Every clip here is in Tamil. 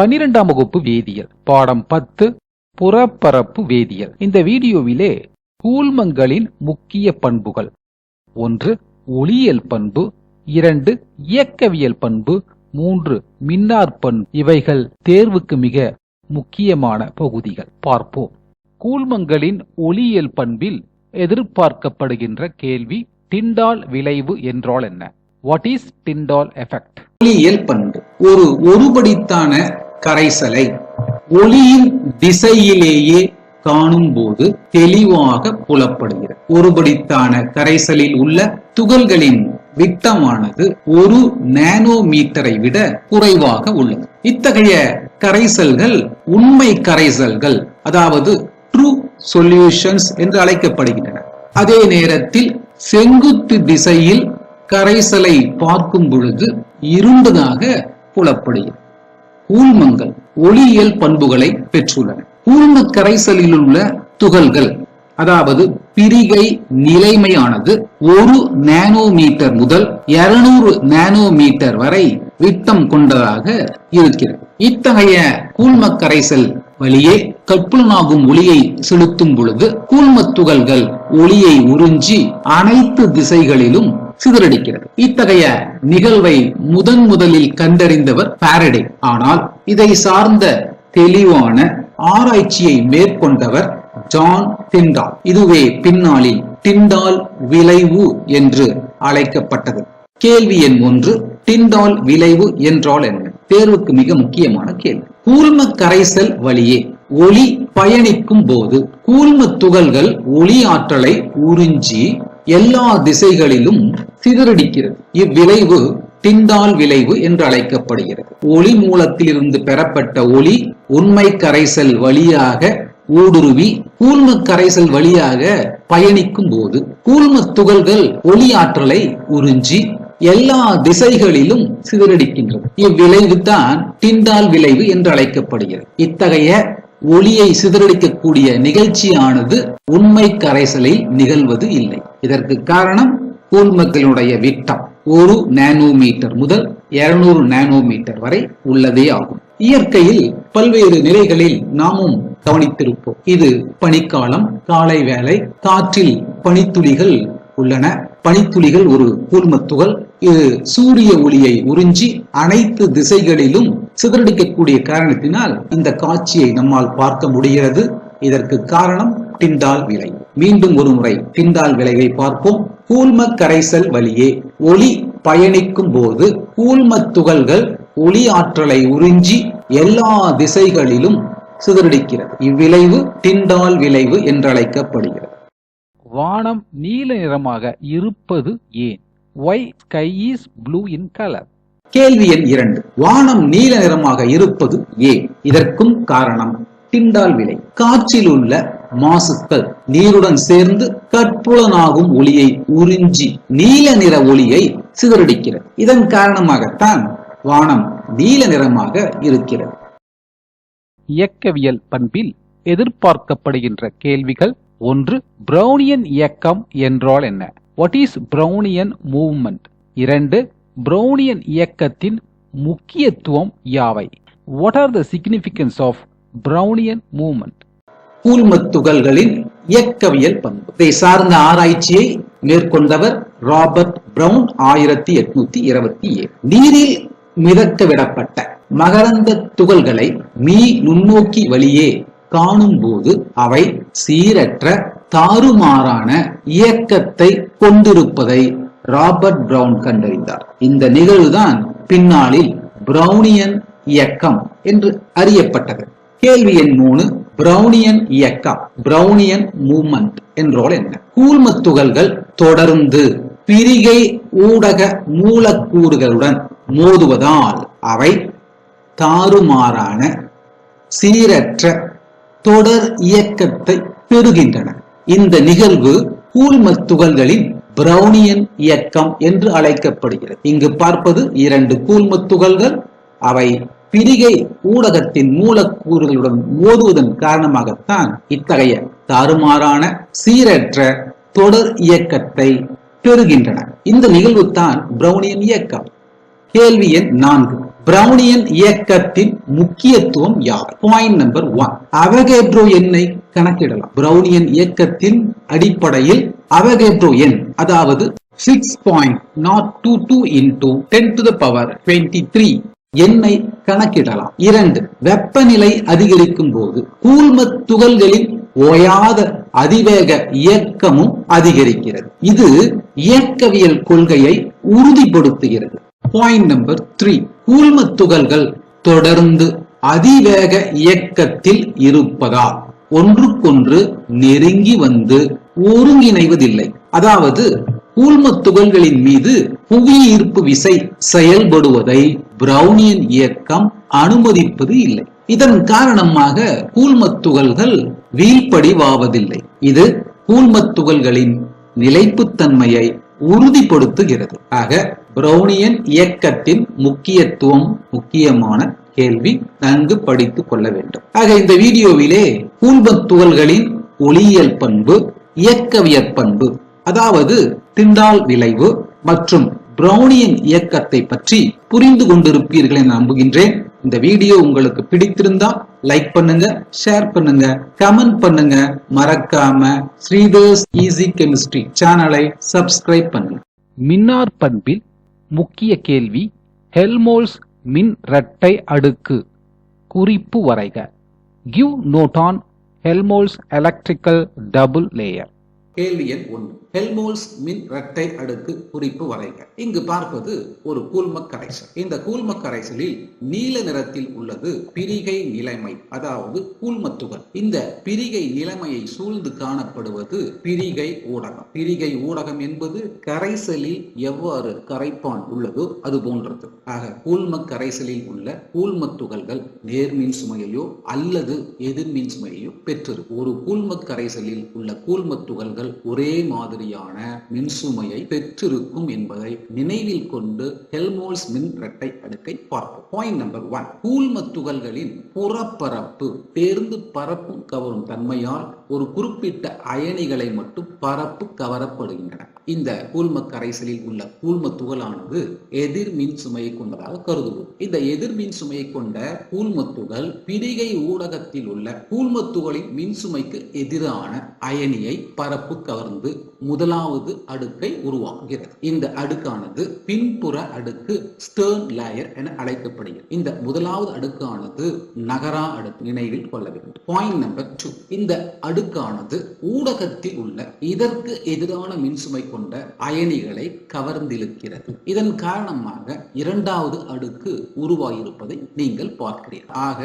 பன்னிரெண்டாம் வகுப்பு வேதியியல் பாடம் பத்து புறப்பரப்பு வேதியியல். இந்த வீடியோவிலே கூழ்மங்களின் முக்கிய பண்புகள். ஒன்று ஒளியியல் பண்பு. இரண்டு இயக்கவியல் பண்பு. மூன்று மின்னார் பண்பு. இவைகள் தேர்வுக்கு மிக முக்கியமான பகுதிகள். பார்ப்போம். கூழ்மங்களின் ஒளியியல் பண்பில் எதிர்பார்க்கப்படுகின்ற கேள்வி டிண்டால் விளைவு என்றால் என்ன? வாட் இஸ் டிண்டால் எஃபெக்ட் ஒளியியல் பண்பு. ஒரு ஒருபடித்தான கரைசலை ஒளியின் திசையிலேயே காணும் போது தெளிவாக புலப்படுகிறது. ஒருபடித்தான கரைசலில் உள்ள துகள்களின் விட்டமானது ஒரு நானோ மீட்டரை விட குறைவாக உள்ளது. இத்தகைய கரைசல்கள் உண்மை கரைசல்கள் அதாவது ட்ரூ சொல்யூஷன்ஸ் என்று அழைக்கப்படுகின்றன. அதே நேரத்தில் செங்குத்து திசையில் கரைசலை பார்க்கும் பொழுது இருண்டதாக புலப்படுகிறது. கூழ்மங்கள் ஒளியியல் பண்புகளை பெற்றுள்ளன. ஊழ்ம கரைசலில் உள்ள துகள்கள் அதாவது பிரிகை நிலைமையானது ஒரு நானோமீட்டர் முதல் 200 நானோமீட்டர் வரை விட்டம் கொண்டதாக இருக்கிறது. இத்தகைய கூழ்ம கரைசல் வழியே கற்புலனாகும் ஒளியை செலுத்தும் பொழுது கூழ்மத் துகள்கள் ஒளியை உறிஞ்சி அனைத்து திசைகளிலும் சிதறடிக்கிறது. இத்தகைய நிகழ்வை முதன் முதலில் கண்டறிந்தவர் பாரடே ஆனால் இதை சார்ந்த தெளிவான ஆராய்ச்சியை மேற்கொண்டவர் ஜான் டிண்டால் இதுவே பின்னாளில் டிண்டால் விளைவு என்று அழைக்கப்பட்டது. கேள்வி எண் ஒன்று டிண்டால் விளைவு என்றால் என்ன? தேர்வுக்கு மிக முக்கியமான கேள்வி. கூழ்ம கரைசல் வழியே ஒளி பயணிக்கும் போது கூழ்ம துகள்கள் ஒளி ஆற்றலை உறிஞ்சி எல்லா திசைகளிலும் சிதறடிக்கிறது. இவ்விளைவு டிண்டால் விளைவு என்று அழைக்கப்படுகிறது. ஒளி மூலத்திலிருந்து பெறப்பட்ட ஒளி உண்மை கரைசல் வழியாக ஊடுருவி கூழ்ம கரைசல் வழியாக பயணிக்கும் போது கூழ்ம துகள்கள் ஒளி ஆற்றலை உறிஞ்சி எல்லா திசைகளிலும் சிதறடிக்கின்றது. இவ்விளைவு தான் டிண்டால் விளைவு என்று அழைக்கப்படுகிறது. இத்தகைய ஒளியை சிதறடிக்கக்கூடிய நிகழ்ச்சியானது உண்மை கரைசலில் நிகழ்வது இல்லை. இதற்கு காரணம் கூழ்மக்களுடைய விட்டம் ஒரு நானோமீட்டர் முதல் 200 நானோமீட்டர் வரை உள்ளதே ஆகும். இயற்கையில் பல்வேறு நிலைகளில் நாமும் கவனித்திருப்போம். இது பனிக்காலம் காலை வேலை காற்றில் பனித்துளிகள் உள்ளன. பனித்துளிகள் ஒரு கூழ்மத்துகள் இது சூரிய ஒளியை உறிஞ்சி அனைத்து திசைகளிலும் சிதறடிக்கக்கூடிய காரணத்தினால் இந்த காட்சியை நம்மால் பார்க்க முடிகிறது. இதற்கு காரணம் டிண்டால் விலை. மீண்டும் ஒரு முறை டிண்டால் விளைவை பார்ப்போம். கூழ்ம கரைசல் வழியே ஒளி பயணிக்கும் போது கூழ்ம துகள்கள் ஒளி ஆற்றலை உறிஞ்சி எல்லா திசைகளிலும் சிதறடிக்கிறது. இவ்விளைவு டிண்டால் விளைவு என்றழைக்கப்படுகிறது. வானம் நீல நிறமாக இருப்பது ஏன்? Why sky is blue in colour கேள்வி எண் இரண்டு. வானம் நீல நிறமாக இருப்பது ஏன்? இதற்கும் காரணம் டிண்டால் விலை காற்றில் உள்ள மாசுக்கள் நீருடன் சேர்ந்து கற்புலனாகும் ஒளியை உறிஞ்சி நீல நிற ஒளியை சிதறடிக்கிறது. இதன் காரணமாகத்தான் வானம் நீல நிறமாக இருக்கிறது. இயக்கவியல் பண்பில் எதிர்பார்க்கப்படுகின்ற கேள்விகள் ஒன்று பிரௌனியன் இயக்கம் என்றால் என்ன? வாட் இஸ் பிரௌனியன் மூவ்மெண்ட் இரண்டு பிரௌனியன் இயக்கத்தின் முக்கியத்துவம் யாவை? What are the significance of Brownian movement கூழ்மத் துகள்களின் இயக்கவியல் பண்பு. இதை சார்ந்த ஆராய்ச்சியை மேற்கொண்டவர் ராபர்ட் பிரவுன் ஆயிரத்தி எட்நூத்தி இருபத்தி ஏழு. நீரில் மிதக்க விடப்பட்ட மகரந்த துகள்களை மீ நுண்ணோக்கி வழியே காணும் போது அவை சீரற்ற தாறுமாறான இயக்கத்தை கொண்டிருப்பதை ராபர்ட் பிரவுன் கண்டறிந்தார். இந்த நிகழ்வுதான் பின்னாளில் பிரௌனியன் இயக்கம் என்று அறியப்பட்டது. கேள்வி எண் மூணு பிரௌனியன் இயக்கம் பிரௌனியன் மூவ்மெண்ட் என்றால் என்ன? கூழ்ம துகள்கள் தொடர்ந்து பிரிகை ஊடக மூலக்கூறுகளுடன் மோதுவதால் அவை தாறுமாறான சீரற்ற தொடர் இயக்கத்தை பெறுகின்றன. இந்த நிகழ்வு கூழ்ம துகள்களின் பிரௌனியன் இயக்கம் என்று அழைக்கப்படுகிறது. இங்கு பார்ப்பது இரண்டு கூழ்ம துகள்கள் அவை பிரிகை ஊடகத்தின் மூலக்கூறுகளுடன் மோதுவதன் காரணமாகத்தான் இத்தகைய தாறுமாறான சீரற்ற தொடர் இயக்கத்தை பெறுகின்றன. இந்த நிகழ்வு தான் பிரௌனியன் இயக்கம். கேள்வி எண் நான்கு. பிரௌனியன் இயக்கத்தின் முக்கியத்துவம் யார்? பாயிண்ட் நம்பர் ஒன் அவகேட்ரோ எண்ணை கணக்கிடலாம். பிரௌனியன் இயக்கத்தின் அடிப்படையில் அவகேட்ரோ எண் அதாவது six point nought two two into ten to the power twenty three எண்ணை கணக்கிடலாம். இரண்டு வெப்பநிலை அதிகரிக்கும் போது கூழ்ம துகள்களின் ஓயாத அதிவேக இயக்கமும் அதிகரிக்கிறது. இது இயக்கவியல் கொள்கையை உறுதிப்படுத்துகிறது. பாயிண்ட் நம்பர் த்ரீ கூழ்ம துகள்கள் தொடர்ந்து அதிவேக இயக்கத்தில் இருப்பதால் ஒன்றுக்கொன்று நெருங்கி வந்து ஒருங்கிணைவதில்லை. அதாவது கூழ்ம துகள்களின் மீது புவியீர்ப்பு விசை செயல்படுவதை பிரௌனியன் இயக்கம் அனுமதிப்பது இல்லை. இதன் காரணமாக கூழ்மத் துகள்கள் வீழ்ப்படிவாவதில்லை இது கூழ்மத்துகள்களின் நிலைப்புத்தன்மையை உறுதிப்படுத்துகிறது. ஆக பிரௌனியன் இயக்கத்தின் முக்கியத்துவம் முக்கியமான கேள்வி நன்கு படித்துக் கொள்ள வேண்டும். ஆக இந்த வீடியோவிலே கூழ்மத்துகள்களின் ஒளியியல் பண்பு இயக்கவியற் பண்பு அதாவது திண்டால் விளைவு மற்றும் பிரௌனியின் இயக்கத்தை பற்றி புரிந்து கொண்டிருப்பீர்கள் என நம்புகின்றேன். இந்த வீடியோ உங்களுக்கு பிடித்திருந்தா லைக் பண்ணுங்க ஷேர் பண்ணுங்க கமெண்ட் பண்ணுங்க. மறக்காம ஸ்ரீதர்ஸ் ஈஸி கெமிஸ்ட்ரி சேனலை சப்ஸ்கிரைப் பண்ணுங்க. மின்னார் பண்பில் முக்கிய கேள்வி ஹெல்மோல்ஸ் மின் இரட்டை அடுக்கு. குறிப்பு வரைக. Give note on Helmholtz electrical double layer கேள்வி எண் ஒன்று. ஹெல்மோல்ஸ் மின் இரட்டை அடுக்கு குறிப்பு வரைக. இங்கு பார்ப்பது ஒரு கூழ்மக் கரைசல் இந்த கூழ்மக் கரைசலில் நீல நிறத்தில் உள்ளது பிரிகை நிலைமை அதாவது கூழ்மத்துகள். இந்த பிரிகை நிலைமையை சூழ்ந்து காணப்படுவது பிரிகை ஊடகம். பிரிகை ஊடகம் என்பது கரைசலில் எவ்வாறு கரைப்பான் உள்ளதோ அது போன்றது. ஆக கூழ்மக் கரைசலில் உள்ள கூழ்மத் துகள்கள் நேர்மின் சுமையையோ அல்லது எதிர்மின் சுமையையோ பெற்றிருக்கும் ஒரு கூழ்மக் கரைசலில் உள்ள கூழ்மத் துகள்கள் ஒரே மாதிரியான மின்சுமையை பெற்றிருக்கும் என்பதை நினைவில் கொண்டு ஹெல்மோல்ஸ் மின் இரட்டை அடுக்கை பார்ப்போம். பாயிண்ட் நம்பர் ஒன் கூழ்மத் துகள்களின் புறப்பரப்பு தேர்ந்து பரப்பும் கவரும் தன்மையால் ஒரு குறிப்பிட்ட அயனிகளை மட்டும் பரப்பு கவரப்படுகின்றன. இந்த கூழ்ம கரைசலில் உள்ள கூழ்ம துகளானது எதிர் மின் சுமையை கொண்டதாக கருதுவோம். இந்த எதிர் மின் சுமையை கொண்ட கூழ்ம துகள் பிரிகை ஊடகத்தில் உள்ள கூழ்ம துகளின் மின் சுமைக்கு எதிரான அயனியை பரப்பு கவர்ந்து முதலாவது அடுக்கை உருவாக்குகிறது. இந்த அடுக்கானது பின்புற அடுக்கு ஸ்டர்ன் லேயர் என அழைக்கப்படுகிறது. இந்த முதலாவது அடுக்கானது நகரா அடுக்கு நினைவில் கொள்ள வேண்டும். பாயிண்ட் நம்பர் டூ இந்த அடுக்கானது ஊடகத்தில் உள்ள இதற்கு எதிரான மின்சுமை கொண்ட அயனிகளை கவர்ந்திழுக்கிறது. இதன் காரணமாக இரண்டாவது அடுக்கு உருவாகியிருப்பதை நீங்கள் பார்க்கிறீர்கள். ஆக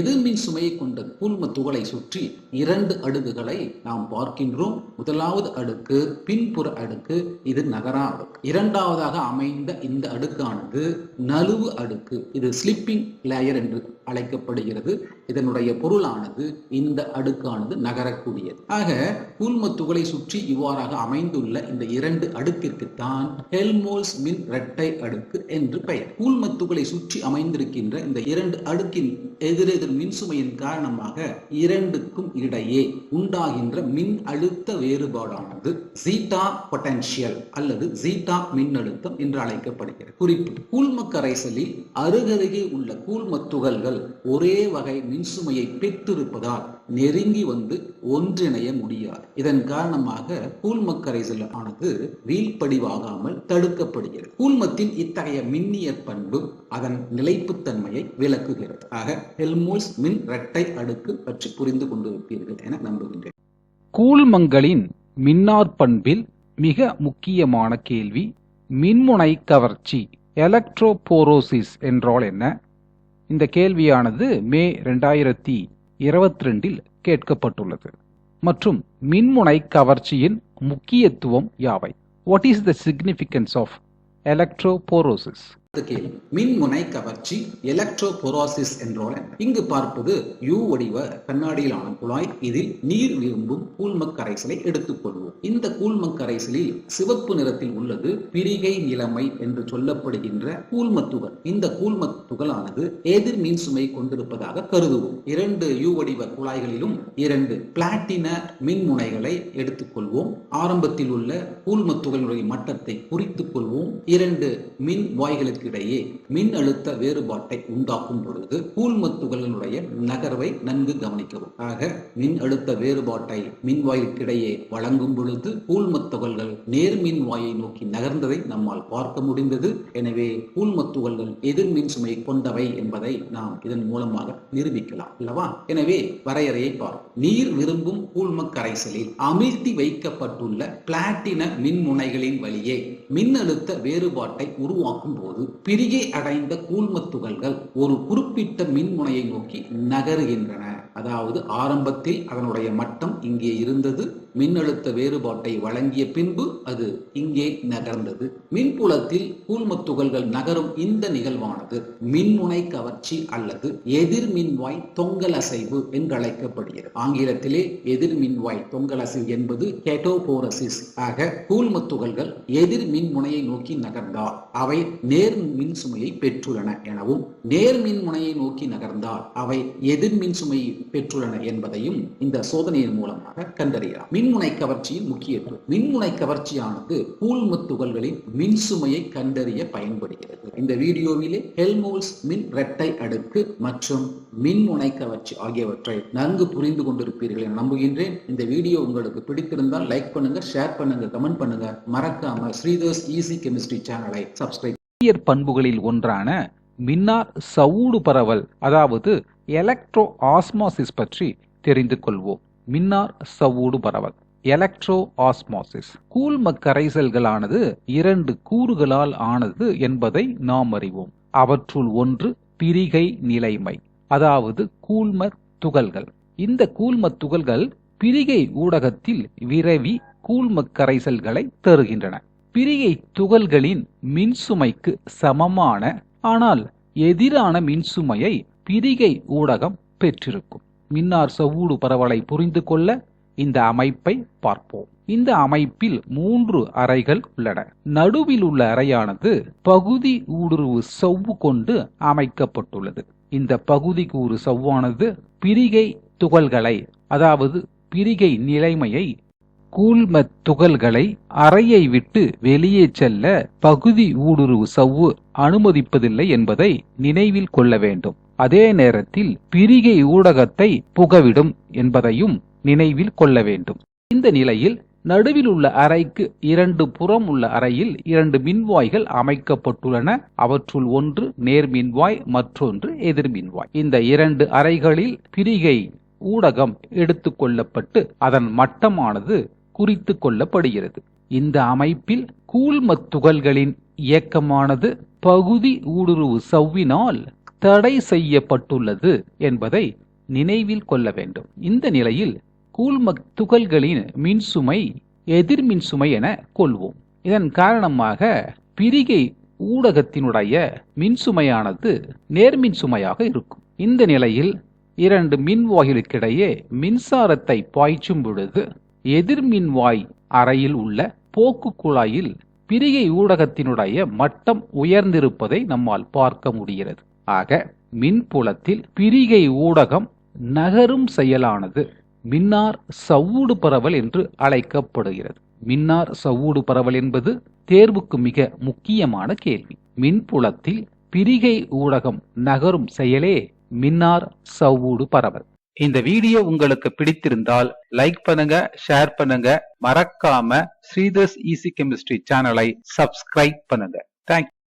எதிர்மின் சுமையை கொண்ட கூழ்ம துகளை சுற்றி இரண்டு அடுக்குகளை நாம் பார்க்கின்றோம். முதலாவது அடுக்கு பின்புற அடுக்கு இது நகரா அடுக்கு இரண்டாவதாக அமைந்த இந்த அடுக்கானது நழுவு அடுக்கு இது ஸ்லிப்பிங் லேயர் என்று அழைக்கப்படுகிறது. இதனுடைய பொருளானது இந்த அடுக்கானது நகரக்கூடியது. ஆக கூழ்ம துகளை சுற்றி இவ்வாறாக அமைந்துள்ள இந்த இரண்டு அடுக்கிற்கு தான் ஹெல்மோல்ஸ் மின் இரட்டை அடுக்கு என்று பெயர். கூழ்ம துகளை சுற்றி அமைந்திருக்கின்ற இந்த இரண்டு அடுக்கின் எதிரெதிர் மின்சுமையின் காரணமாக இரண்டுக்கும் இடையே உண்டாகின்ற மின் அழுத்த வேறுபாடானது ஜீட்டா பொட்டன்ஷியல் அல்லது ஜீட்டா மின்னழுத்தம் என்று அழைக்கப்படுகிறது. குறிப்பு. கூழ்ம கரைசலில் அருகருகே உள்ள கூழ்ம துகள்கள் ஒரே வகை மின்சுமையை பெற்றிருப்பதால் நெருங்கி வந்து ஒன்றிணைய முடியாது. இதன் காரணமாக கூழ்மக்கரைசல் ஆனது வீழ்படிவாகாமல் தடுக்கப்படுகிறது. கூழ்மத்தின் இத்தகைய மின்னிய பண்பு அதன் நிலைப்புத்தன்மையை விளக்குகிறது. ஆக ஹெல்மோல்ஸ் மின் இரட்டை அடுக்கு பற்றி புரிந்து கொண்டிருப்பீர்கள் என நம்புகின்றேன். கூழ்மங்களின் மின்னாற்பண்பில் மிக முக்கியமான கேள்வி மின்முனை கவர்ச்சி எலக்ட்ரோபோரோசிஸ் என்றால் என்ன? இந்த கேள்வியானது மே ரெண்டாயிரத்தி இருபத்தி ரெண்டில் கேட்கப்பட்டுள்ளது. மற்றும் மின்முனை கவர்ச்சியின் முக்கியத்துவம் யாவை? What is the significance of electrophoresis கேள்வி. மின்முனை கவர்ச்சி எலக்ட்ரோபொரோசிஸ் என்றால் இங்கு பார்ப்பது யூ வடிவ கண்ணாடியிலான குழாய். இதில் நீர் விரும்பும் கூழ்மக் கரைசலை எடுத்துக்கொள்வோம். இந்த கூழ்மக் கரைசலில் சிவப்பு நிறத்தில் உள்ளது பிரிகை நிலைமை என்று சொல்லப்படுகின்ற கூழ்மத்துகள் இந்த கூழ்மத்துகளானது எதிர் மின் சுமை கொண்டிருப்பதாக கருதுவோம். இரண்டு யூ வடிவ குழாய்களிலும் இரண்டு பிளாட்டின மின்முனைகளை எடுத்துக்கொள்வோம். ஆரம்பத்தில் உள்ள கூழ்மத்துகளுடைய மட்டத்தை குறித்துக் கொள்வோம். இரண்டு மின் வாய்களுக்கு 对的，耶。மின் அழுத்த வேறுபாட்டை உண்டாக்கும் பொழுது கூழ்மத் துகள்களுடைய நகர்வை நன்கு கவனிக்கவும். ஆக மின் அழுத்த வேறுபாட்டை மின்வாயிற்கிடையே வழங்கும் பொழுது கூழ்மத் துகள்கள் நேர்மின் வாயை நோக்கி நகர்ந்ததை நம்மால் பார்க்க முடிந்தது. எனவே கூழ்மத் துகள்கள் எதிர் சுமை கொண்டவை என்பதை நாம் இதன் மூலமாக நிரூபிக்கலாம் அல்லவா? எனவே வரையறையை பார்ப்போம். நீர் விரும்பும் கூழ்ம கரைசலில் அமிழ்த்தி வைக்கப்பட்டுள்ள பிளாட்டின மின்முனைகளின் வழியே மின்னழுத்த வேறுபாட்டை உருவாக்கும் போது பிரிகை அடைந்த கூழ்மத் துகள்கள் ஒரு குறிப்பிட்ட மின்முனையை நோக்கி நகருகின்றன. அதாவது ஆரம்பத்தில் அதனுடைய மட்டம் இங்கே இருந்தது. மின்னழுத்த வேறுபாட்டை வழங்கிய பின்பு அது இங்கே நகர்ந்தது. மின்புலத்தில் கூழ்மத் துகள்கள் நகரும் இந்த நிகழ்வானது மின்முனை கவர்ச்சி அல்லது எதிர் மின்வாய் தொங்கல் அசைவு என்று அழைக்கப்படுகிறது ஆங்கிலத்திலே எதிர் மின்வாய் தொங்கல் அசைவு என்பது கெட்டோபோரசிஸ் ஆக கூழ்மத் துகள்கள் எதிர் மின்முனையை நோக்கி நகர்ந்தால் அவை நேர் மின் சுமையை பெற்றுள்ளன எனவும் நேர் மின்முனையை நோக்கி நகர்ந்தால் அவை எதிர் மின் சுமையை பெற்றுள்ளன என்பதையும் இந்த சோதனையின் மூலமாக கண்டறியலாம். மின்முனை கவர்ச்சியின் முக்கியத்துவம். மின்முனை கவர்ச்சியானது கூழ்மத் துகள்களின் மின் சுமையை கண்டறிய பயன்படுகிறது. இந்த வீடியோவிலே ஹெல்மோல்ஸ் மின் இரட்டை அடுக்கு மற்றும் மின்முனை கவர்ச்சி ஆகியவற்றை நன்கு புரிந்து கொண்டிருப்பீர்கள் என நம்புகின்றேன். இந்த வீடியோ உங்களுக்கு பிடித்திருந்தால் லைக் பண்ணுங்க ஷேர் பண்ணுங்க கமெண்ட் பண்ணுங்க. மறக்காம ஸ்ரீதர்ஸ் ஈஸி கெமிஸ்ட்ரி சேனலை சப்ஸ்கிரைப் பண்புகளில் ஒன்றான மின்னார் சவுடு பரவல் அதாவது எலக்ட்ரோ ஆஸ்மாசிஸ் பற்றி தெரிந்து கொள்வோம். மின்னார் சவ்வூடு பரவல். எலக்ட்ரோ ஆஸ்மாசிஸ் கூழ்ம கரைசல்களானது இரண்டு கூறுகளால் ஆனது என்பதை நாம் அறிவோம். அவற்றுள் ஒன்று பிரிகை நிலைமை அதாவது கூழ்ம துகள்கள். இந்த கூழ்ம துகள்கள் பிரிகை ஊடகத்தில் விரவி கூழ்ம கரைசல்களை தருகின்றன. பிரிகை துகள்களின் மின்சுமைக்கு சமமான ஆனால் எதிரான மின்சுமையை பிரிகை ஊடகம் பெற்றிருக்கும். மின்னார் சவ்வூடு பரவலை புரிந்து கொள்ள இந்த அமைப்பை பார்ப்போம். இந்த அமைப்பில் மூன்று அறைகள் உள்ளன. நடுவில் உள்ள அறையானது பகுதி ஊடுருவு சவ்வு கொண்டு அமைக்கப்பட்டுள்ளது. இந்த பகுதி கூறு சவ்வானது பிரிகை துகள்களை அதாவது பிரிகை நிலைமையை கூழ்ம துகள்களை அறையை விட்டு வெளியே செல்ல பகுதி ஊடுருவு சவ்வு அனுமதிப்பதில்லை என்பதை நினைவில் கொள்ள வேண்டும். அதே நேரத்தில் பிரிகை ஊடகத்தை புகவிடும் என்பதையும் நினைவில் கொள்ள வேண்டும். இந்த நிலையில் நடுவில் உள்ள அறைக்கு இரண்டு புறம் உள்ள அறையில் இரண்டு மின்வாய்கள் அமைக்கப்பட்டுள்ளன. அவற்றுள் ஒன்று நேர்மின்வாய் மற்றொன்று எதிர்மின்வாய் இந்த இரண்டு அறைகளில் பிரிகை ஊடகம் எடுத்துக்கொள்ளப்பட்டு அதன் மட்டமானது குறித்து கொள்ளப்படுகிறது. இந்த அமைப்பில் கூழ்மத் துகள்களின் இயக்கமானது பகுதி ஊடுருவு சவ்வினால் தடை செய்யப்பட்டுள்ளது என்பதை நினைவில் கொள்ள வேண்டும். இந்த நிலையில் கூழ்ம துகள்களின் மின்சுமை எதிர்மின்சுமை என கொள்வோம். இதன் காரணமாக பிரிகை ஊடகத்தினுடைய மின்சுமையானது நேர்மின் சுமையாக இருக்கும். இந்த நிலையில் இரண்டு மின்வாயிலுக்கிடையே மின்சாரத்தை பாய்ச்சும் பொழுது எதிர்மின்வாய் அறையில் உள்ள போக்கு குழாயில் பிரிகை ஊடகத்தினுடைய மட்டம் உயர்ந்திருப்பதை நம்மால் பார்க்க முடிகிறது. ஆக மின்புலத்தில் பிரிகை ஊடகம் நகரும் செயலானது. மின்னார் சவ்வூடு பரவல் என்று அழைக்கப்படுகிறது. மின்னார் சவ்வூடு பரவல் என்பது தேர்வுக்கு மிக முக்கியமான கேள்வி. மின்புலத்தில் பிரிகை ஊடகம் நகரும் செயலே மின்னார் சவ்வூடு பரவல். இந்த வீடியோ உங்களுக்கு பிடித்திருந்தால் லைக் பண்ணுங்க ஷேர் பண்ணுங்க. மறக்காம ஸ்ரீதர்ஸ் ஈசி கெமிஸ்ட்ரி சேனலை சப்ஸ்கிரைப் பண்ணுங்க. Thank you